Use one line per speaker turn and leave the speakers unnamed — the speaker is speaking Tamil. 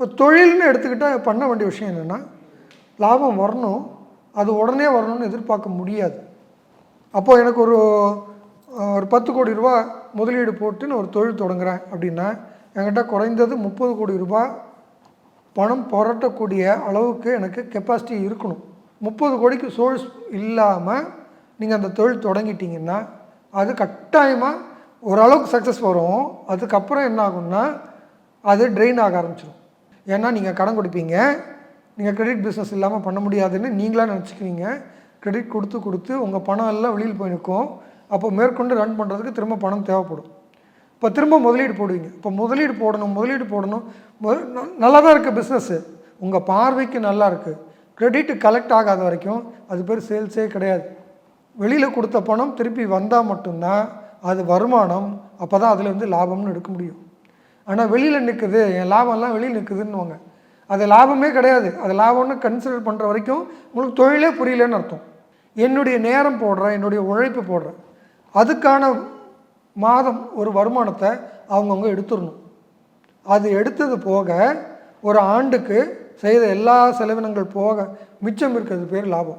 இப்போ தொழில்னு எடுத்துக்கிட்டால் பண்ண வேண்டிய விஷயம் என்னென்னா லாபம் வரணும் அது உடனே வரணும்னு எதிர்பார்க்க முடியாது. அப்போது எனக்கு ஒரு ஒரு பத்து கோடி ரூபா முதலீடு போட்டு நான் ஒரு தொழில் தொடங்குறேன் அப்படின்னா என்கிட்ட குறைந்தது முப்பது கோடி ரூபா பணம் புரட்டக்கூடிய அளவுக்கு எனக்கு கெப்பாசிட்டி இருக்கணும். முப்பது கோடிக்கு சோர்ஸ் இல்லாமல் நீங்கள் அந்த தொழில் தொடங்கிட்டீங்கன்னா அது கட்டாயமாக ஓரளவுக்கு சக்ஸஸ் வரும். அதுக்கப்புறம் என்ன ஆகும்னா அது ட்ரெயின் ஆக ஆரம்பிச்சிடும் ஏன்னா நீங்கள் கடன் கொடுப்பீங்க. நீங்கள் கிரெடிட் பிஸ்னஸ் இல்லாமல் பண்ண முடியாதுன்னு நீங்களா நினச்சிக்குவீங்க. கிரெடிட் கொடுத்து கொடுத்து உங்கள் பணம் எல்லாம் வெளியில் போய் நிற்கும். அப்போ மேற்கொண்டு ரன் பண்ணுறதுக்கு திரும்ப பணம் தேவைப்படும். இப்போ திரும்ப முதலீடு போடுவீங்க. இப்போ முதலீடு போடணும் முதலீடு போடணும். நல்லா தான் இருக்குது பிஸ்னஸ்ஸு உங்கள் பார்வைக்கு நல்லா இருக்குது கிரெடிட் கலெக்ட் ஆகாத வரைக்கும் அது பேர் சேல்ஸே கிடையாது. வெளியில் கொடுத்த பணம் திருப்பி வந்தால் மட்டும்தான் அது வருமானம். அப்போ தான் அதுலேருந்து லாபம்னு எடுக்க முடியும். ஆனால் வெளியில் நிற்குது என் லாபம்லாம் வெளியில் நிற்குதுன்னுவாங்க அது லாபமே கிடையாது. அது லாபம்னு கன்சிடர் பண்ணுற வரைக்கும் உங்களுக்கு தொழிலே புரியலன்னு அர்த்தம். என்னுடைய நேரம் போடுறேன் என்னுடைய உழைப்பு போடுறேன். அதுக்கான மாதம் ஒரு வருமானத்தை அவங்கவுங்க எடுத்துடணும். அது எடுத்தது போக ஒரு ஆண்டுக்கு செய்த எல்லா செலவினங்கள் போக மிச்சம் இருக்கிறது பேர் லாபம்.